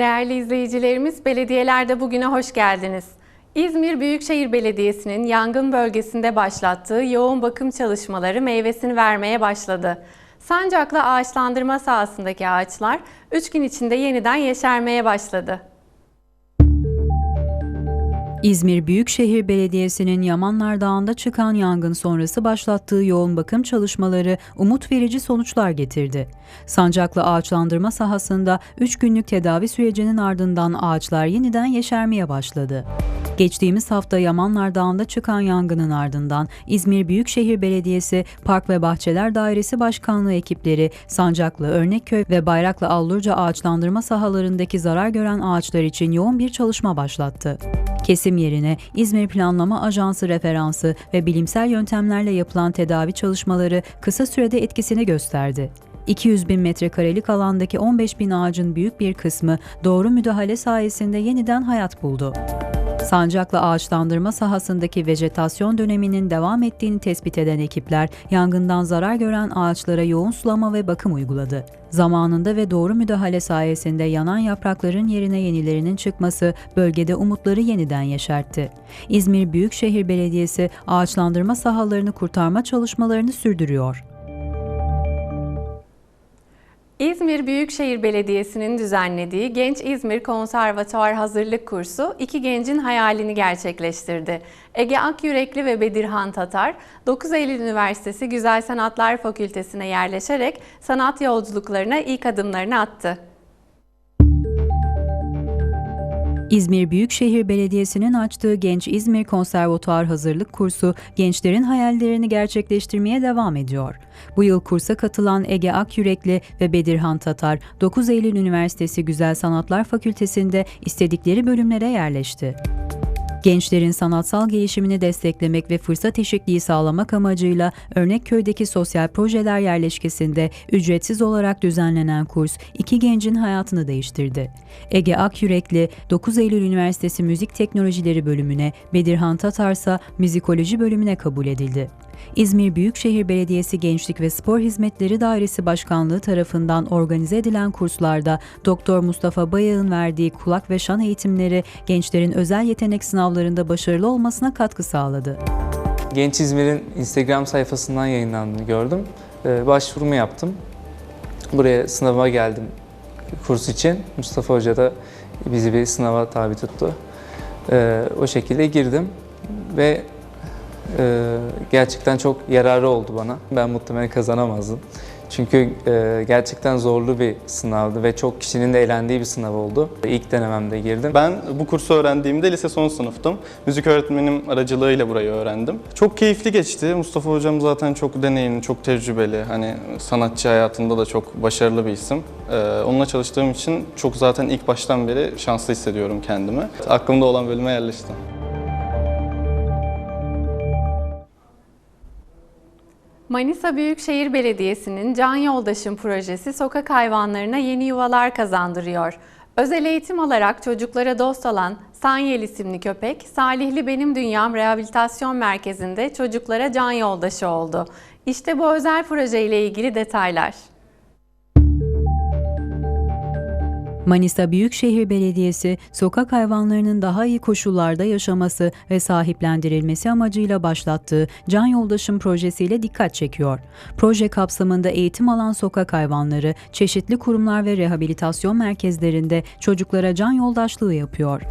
Değerli izleyicilerimiz, belediyelerde bugüne hoş geldiniz. İzmir Büyükşehir Belediyesi'nin yangın bölgesinde başlattığı yoğun bakım çalışmaları meyvesini vermeye başladı. Sancaklı ağaçlandırma sahasındaki ağaçlar 3 gün içinde yeniden yeşermeye başladı. İzmir Büyükşehir Belediyesi'nin Yamanlar Dağı'nda çıkan yangın sonrası başlattığı yoğun bakım çalışmaları umut verici sonuçlar getirdi. Sancaklı ağaçlandırma sahasında 3 günlük tedavi sürecinin ardından ağaçlar yeniden yeşermeye başladı. Geçtiğimiz hafta Yamanlar Dağı'nda çıkan yangının ardından İzmir Büyükşehir Belediyesi Park ve Bahçeler Dairesi Başkanlığı ekipleri Sancaklı, Örnekköy ve Bayraklı Allurca ağaçlandırma sahalarındaki zarar gören ağaçlar için yoğun bir çalışma başlattı. Kesim yerine İzmir Planlama Ajansı referansı ve bilimsel yöntemlerle yapılan tedavi çalışmaları kısa sürede etkisini gösterdi. 200 bin metrekarelik alandaki 15 bin ağacın büyük bir kısmı doğru müdahale sayesinde yeniden hayat buldu. Sancaklı ağaçlandırma sahasındaki vejetasyon döneminin devam ettiğini tespit eden ekipler, yangından zarar gören ağaçlara yoğun sulama ve bakım uyguladı. Zamanında ve doğru müdahale sayesinde yanan yaprakların yerine yenilerinin çıkması bölgede umutları yeniden yeşertti. İzmir Büyükşehir Belediyesi ağaçlandırma sahalarını kurtarma çalışmalarını sürdürüyor. İzmir Büyükşehir Belediyesi'nin düzenlediği Genç İzmir Konservatuar Hazırlık Kursu iki gencin hayalini gerçekleştirdi. Ege Akyürekli ve Bedirhan Tatar, 9 Eylül Üniversitesi Güzel Sanatlar Fakültesine yerleşerek sanat yolculuklarına ilk adımlarını attı. İzmir Büyükşehir Belediyesi'nin açtığı Genç İzmir Konservatuar Hazırlık Kursu gençlerin hayallerini gerçekleştirmeye devam ediyor. Bu yıl kursa katılan Ege Akyürekli ve Bedirhan Tatar, 9 Eylül Üniversitesi Güzel Sanatlar Fakültesi'nde istedikleri bölümlere yerleşti. Gençlerin sanatsal gelişimini desteklemek ve fırsat eşitliği sağlamak amacıyla Örnekköy'deki sosyal projeler yerleşkesinde ücretsiz olarak düzenlenen kurs iki gencin hayatını değiştirdi. Ege Akyürekli 9 Eylül Üniversitesi Müzik Teknolojileri bölümüne, Bedirhan Tatarsa müzikoloji bölümüne kabul edildi. İzmir Büyükşehir Belediyesi Gençlik ve Spor Hizmetleri Dairesi Başkanlığı tarafından organize edilen kurslarda Doktor Mustafa Bayağı'nın verdiği kulak ve şan eğitimleri gençlerin özel yetenek sınavlarında başarılı olmasına katkı sağladı. Genç İzmir'in Instagram sayfasından yayınlandığını gördüm. Ee, başvurumu yaptım. Buraya sınava geldim kurs için. Mustafa Hoca da bizi bir sınava tabi tuttu. Ee, o şekilde girdim ve e, gerçekten çok yararı oldu bana. Ben muhtemelen kazanamazdım. Çünkü e, gerçekten zorlu bir sınavdı ve çok kişinin de eğlendiği bir sınav oldu. İlk denememde girdim. Ben bu kursu öğrendiğimde lise son sınıftım. Müzik öğretmenim aracılığıyla burayı öğrendim. Çok keyifli geçti. Mustafa hocam zaten çok deneyimli, çok tecrübeli. Hani sanatçı hayatında da çok başarılı bir isim. Ee, onunla çalıştığım için çok zaten ilk baştan beri şanslı hissediyorum kendimi. Aklımda olan bölüme yerleştim. Manisa Büyükşehir Belediyesi'nin Can Yoldaşım projesi sokak hayvanlarına yeni yuvalar kazandırıyor. Özel eğitim alarak çocuklara dost olan Sanyel isimli köpek, Salihli Benim Dünyam Rehabilitasyon Merkezi'nde çocuklara can yoldaşı oldu. İşte bu özel projeyle ilgili detaylar. Manisa Büyükşehir Belediyesi, sokak hayvanlarının daha iyi koşullarda yaşaması ve sahiplendirilmesi amacıyla başlattığı Can Yoldaşım projesiyle dikkat çekiyor. Proje kapsamında eğitim alan sokak hayvanları, çeşitli kurumlar ve rehabilitasyon merkezlerinde çocuklara can yoldaşlığı yapıyor.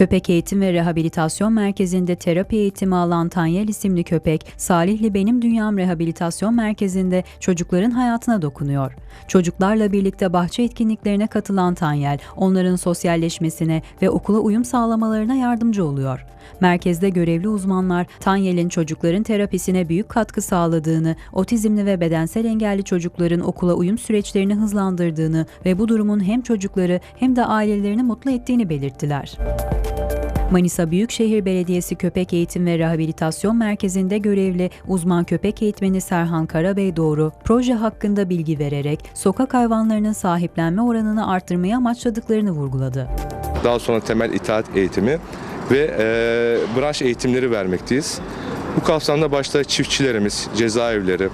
Köpek Eğitim ve Rehabilitasyon Merkezi'nde terapi eğitimi alan Tanyel isimli köpek, Salihli Benim Dünyam Rehabilitasyon Merkezi'nde çocukların hayatına dokunuyor. Çocuklarla birlikte bahçe etkinliklerine katılan Tanyel, onların sosyalleşmesine ve okula uyum sağlamalarına yardımcı oluyor. Merkezde görevli uzmanlar Tanyel'in çocukların terapisine büyük katkı sağladığını, otizmli ve bedensel engelli çocukların okula uyum süreçlerini hızlandırdığını ve bu durumun hem çocukları hem de ailelerini mutlu ettiğini belirttiler. Manisa Büyükşehir Belediyesi Köpek Eğitim ve Rehabilitasyon Merkezi'nde görevli uzman köpek eğitmeni Serhan Karabey Doğru, proje hakkında bilgi vererek sokak hayvanlarının sahiplenme oranını arttırmayı amaçladıklarını vurguladı. Daha sonra temel itaat eğitimi ve e, branş eğitimleri vermekteyiz. Bu kapsamda başta çiftçilerimiz, cezaevleri,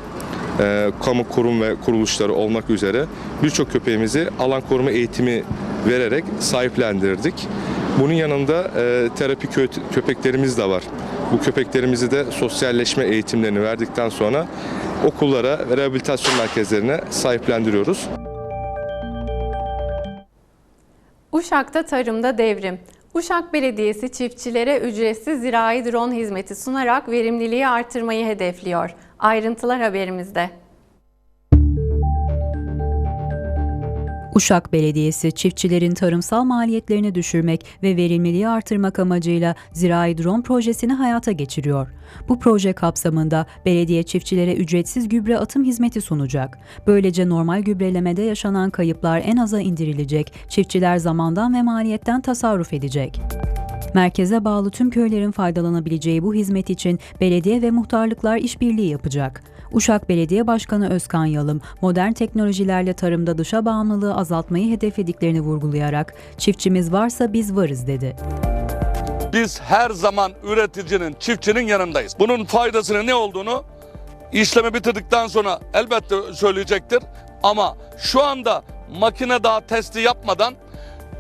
e, kamu kurum ve kuruluşları olmak üzere birçok köpeğimizi alan koruma eğitimi vererek sahiplendirdik. Bunun yanında e, terapi kö- köpeklerimiz de var. Bu köpeklerimizi de sosyalleşme eğitimlerini verdikten sonra okullara ve rehabilitasyon merkezlerine sahiplendiriyoruz. Uşak'ta tarımda devrim. Uşak Belediyesi çiftçilere ücretsiz zirai drone hizmeti sunarak verimliliği artırmayı hedefliyor. Ayrıntılar haberimizde. Uşak Belediyesi çiftçilerin tarımsal maliyetlerini düşürmek ve verimliliği artırmak amacıyla zirai drone projesini hayata geçiriyor. Bu proje kapsamında belediye çiftçilere ücretsiz gübre atım hizmeti sunacak. Böylece normal gübrelemede yaşanan kayıplar en aza indirilecek, çiftçiler zamandan ve maliyetten tasarruf edecek. Merkeze bağlı tüm köylerin faydalanabileceği bu hizmet için belediye ve muhtarlıklar işbirliği yapacak. Uşak Belediye Başkanı Özkan Yalım, modern teknolojilerle tarımda dışa bağımlılığı azaltmayı hedeflediklerini vurgulayarak, çiftçimiz varsa biz varız dedi. Biz her zaman üreticinin, çiftçinin yanındayız. Bunun faydasının ne olduğunu işlemi bitirdikten sonra elbette söyleyecektir. Ama şu anda makine daha testi yapmadan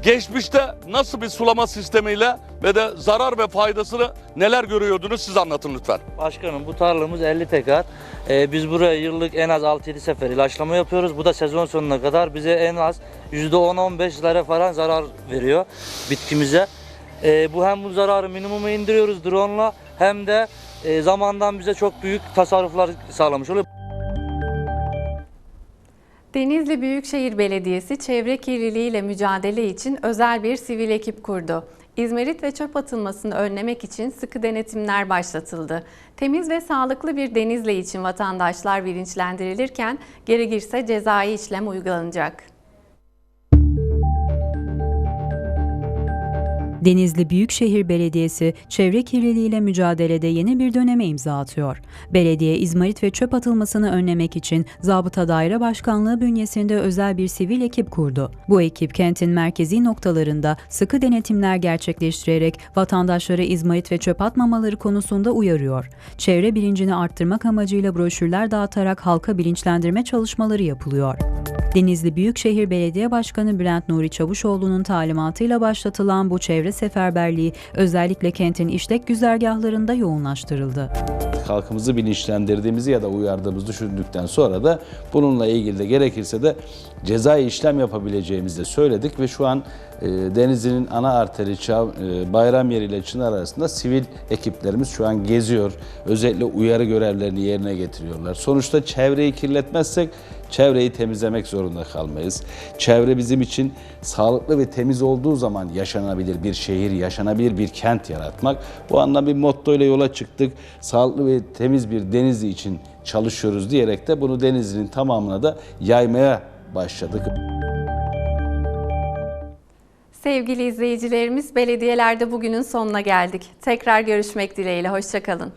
geçmişte nasıl bir sulama sistemiyle ve de zarar ve faydasını neler görüyordunuz siz anlatın lütfen. Başkanım bu tarlamız 50 tekar. Ee, biz buraya yıllık en az 6-7 sefer ilaçlama yapıyoruz. Bu da sezon sonuna kadar bize en az %10-15 lira falan zarar veriyor bitkimize. Ee, bu hem bu zararı minimuma indiriyoruz drone'la hem de e, zamandan bize çok büyük tasarruflar sağlamış oluyor. Denizli Büyükşehir Belediyesi çevre kirliliğiyle mücadele için özel bir sivil ekip kurdu. İzmarit ve çöp atılmasını önlemek için sıkı denetimler başlatıldı. Temiz ve sağlıklı bir Denizli için vatandaşlar bilinçlendirilirken gerekirse cezai işlem uygulanacak. Denizli Büyükşehir Belediyesi çevre kirliliğiyle mücadelede yeni bir döneme imza atıyor. Belediye izmarit ve çöp atılmasını önlemek için Zabıta Daire Başkanlığı bünyesinde özel bir sivil ekip kurdu. Bu ekip kentin merkezi noktalarında sıkı denetimler gerçekleştirerek vatandaşlara izmarit ve çöp atmamaları konusunda uyarıyor. Çevre bilincini arttırmak amacıyla broşürler dağıtarak halka bilinçlendirme çalışmaları yapılıyor. Denizli Büyükşehir Belediye Başkanı Bülent Nuri Çavuşoğlu'nun talimatıyla başlatılan bu çevre seferberliği özellikle kentin işlek güzergahlarında yoğunlaştırıldı. Halkımızı bilinçlendirdiğimizi ya da uyardığımızı düşündükten sonra da bununla ilgili de gerekirse de cezai işlem yapabileceğimizi de söyledik ve şu an e, Denizli'nin ana arteri Çav- e, Bayram ile Çınar arasında sivil ekiplerimiz şu an geziyor. Özellikle uyarı görevlerini yerine getiriyorlar. Sonuçta çevreyi kirletmezsek çevreyi temizlemek zorunda kalmayız. Çevre bizim için sağlıklı ve temiz olduğu zaman yaşanabilir bir şehir, yaşanabilir bir kent yaratmak. Bu anlamda bir motto ile yola çıktık. Sağlıklı ve temiz bir Denizli için çalışıyoruz diyerek de bunu Denizli'nin tamamına da yaymaya başladık. Sevgili izleyicilerimiz, belediyelerde bugünün sonuna geldik. Tekrar görüşmek dileğiyle, hoşçakalın.